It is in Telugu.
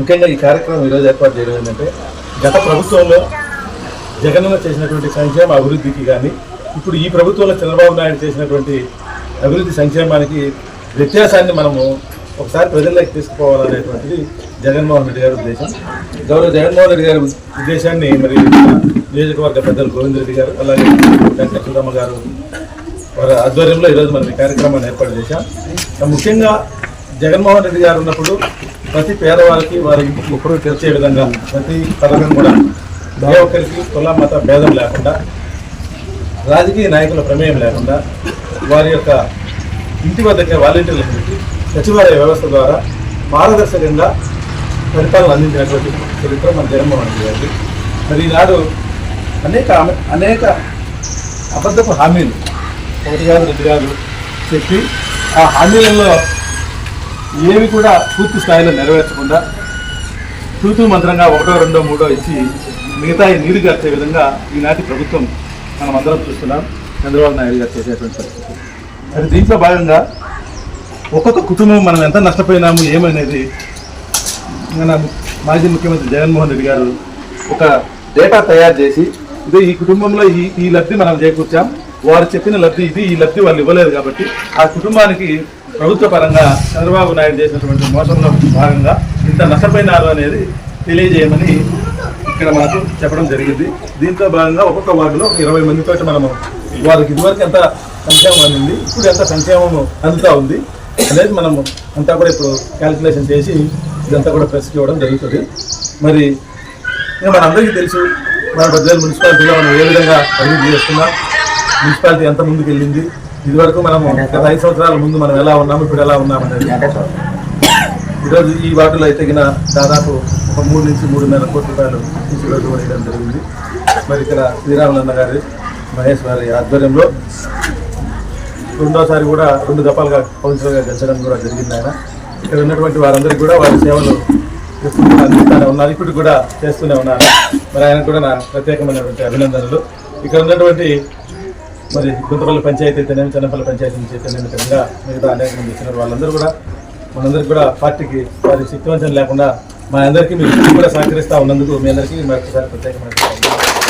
ముఖ్యంగా ఈ కార్యక్రమం ఈరోజు ఏర్పాటు చేయడం ఏంటంటే గత ప్రభుత్వంలో జగనన్న చేసినటువంటి సంక్షేమ అభివృద్ధికి కానీ ఇప్పుడు ఈ ప్రభుత్వంలో చంద్రబాబు నాయుడు చేసినటువంటి అభివృద్ధి సంక్షేమానికి వ్యత్యాసాన్ని మనము ఒకసారి ప్రజల్లోకి తీసుకుపోవాలనేటువంటిది జగన్మోహన్ రెడ్డి గారి ఉద్దేశం. గౌరవ జగన్మోహన్ రెడ్డి గారి ఉద్దేశాన్ని మరి నియోజకవర్గ పెద్దలు గోవింద్ రెడ్డి గారు అలాగే డాక్టర్ సుధమ్మ గారు వారి ఆధ్వర్యంలో ఈరోజు మనం ఈ కార్యక్రమాన్ని ఏర్పాటు చేశాం. ముఖ్యంగా జగన్మోహన్ రెడ్డి గారు ఉన్నప్పుడు ప్రతి పేదవారికి వారి ఇంటికి తెచ్చే విధంగా ప్రతి పథకం కూడా ఏ ఒక్కరికి కుల మత భేదం లేకుండా రాజకీయ నాయకుల ప్రమేయం లేకుండా వారి యొక్క ఇంటి వద్దకే వాలంటీర్ల సచివాలయ వ్యవస్థ ద్వారా పారదర్శకంగా ఫలితాలను అందించినటువంటి చరిత్ర మన జగన్మోహన్ రెడ్డి గారికి మరి ఈనాడు అనేక అనేక అబద్ధపు హామీలు ఒకటి కాదు రెండు కాదు చెప్పి ఆ హామీలలో ఏవి కూడా పూర్తి స్థాయిలో నెరవేర్చకుండా తూతూ మంత్రంగా ఒకటో రెండో మూడో ఇచ్చి మిగతా నీరు గర్చే విధంగా ఈనాటి ప్రభుత్వం మనం అందరం చూస్తున్నాం. చంద్రబాబు నాయుడు గారు చేసేటువంటి పరిస్థితి. మరి దీంట్లో భాగంగా ఒక్కొక్క కుటుంబం మనం ఎంత నష్టపోయినాము ఏమనేది మన మాజీ ముఖ్యమంత్రి జగన్మోహన్ రెడ్డి గారు ఒక డేటా తయారు చేసి ఇదే ఈ కుటుంబంలో ఈ ఈ లబ్ధి మనం చేకూర్చాం. వారు చెప్పిన లబ్ధి ఇది ఈ లబ్ధి వాళ్ళు ఇవ్వలేదు కాబట్టి ఆ కుటుంబానికి ప్రభుత్వ పరంగా చంద్రబాబు నాయుడు చేసినటువంటి మోసంలో భాగంగా ఇంత నష్టపోయినారు అనేది తెలియజేయమని ఇక్కడ మాకు చెప్పడం జరిగింది. దీంతో భాగంగా ఒక్కొక్క వార్డులో ఒక ఇరవై మందితో మనము వారికి ఇదివరకు ఎంత సంక్షేమం అందింది ఇప్పుడు ఎంత సంక్షేమం అందుతూ ఉంది అనేది మనము అంతా కూడా ఇప్పుడు క్యాలిక్యులేషన్ చేసి ఇదంతా కూడా ప్రెస్కి ఇవ్వడం జరుగుతుంది. మరి మనందరికీ తెలుసు మన బద్వేలు మున్సిపాలిటీలో మనం ఏ విధంగా అభివృద్ధి చేస్తున్నాం మున్సిపాలిటీ ఎంత ముందుకు వెళ్ళింది ఇదివరకు మనం గత ఐదు సంవత్సరాల ముందు మనం ఎలా ఉన్నాము ఇప్పుడు ఎలా ఉన్నామనేది. ఈరోజు ఈ వార్డులో అయితే గిన దాదాపు ఒక మూడు నుంచి మూడున్నర కోట్ల రూపాయలు ఈరోజు వేయడం జరిగింది. మరి ఇక్కడ శ్రీరామనన్న గారి మహేష్ గారి ఆధ్వర్యంలో రెండోసారి కూడా రెండు దఫాలుగా కౌన్సిలర్గా గెలిచడం కూడా జరిగింది ఆయన. ఇక్కడ ఉన్నటువంటి వారందరికీ కూడా వారి సేవలు అందిస్తూనే ఉన్నారు. ఇప్పుడు కూడా చేస్తూనే ఉన్నారు. మరి ఆయన కూడా నా ప్రత్యేకమైనటువంటి అభినందనలు. ఇక్కడ ఉన్నటువంటి మరి గుంతపల్లి పంచాయతీ అయితేనేమి చెన్నపల్లి పంచాయతీ నుంచి అయితేనేమి విధంగా మిగతా అనేక మంది ఇచ్చిన వాళ్ళందరూ కూడా మనందరికీ కూడా పార్టీకి వారి శక్తివంతం లేకుండా మా అందరికీ మీరు కూడా సహకరిస్తూ ఉన్నందుకు మీ అందరికీ మరొకసారి ప్రత్యేకమైన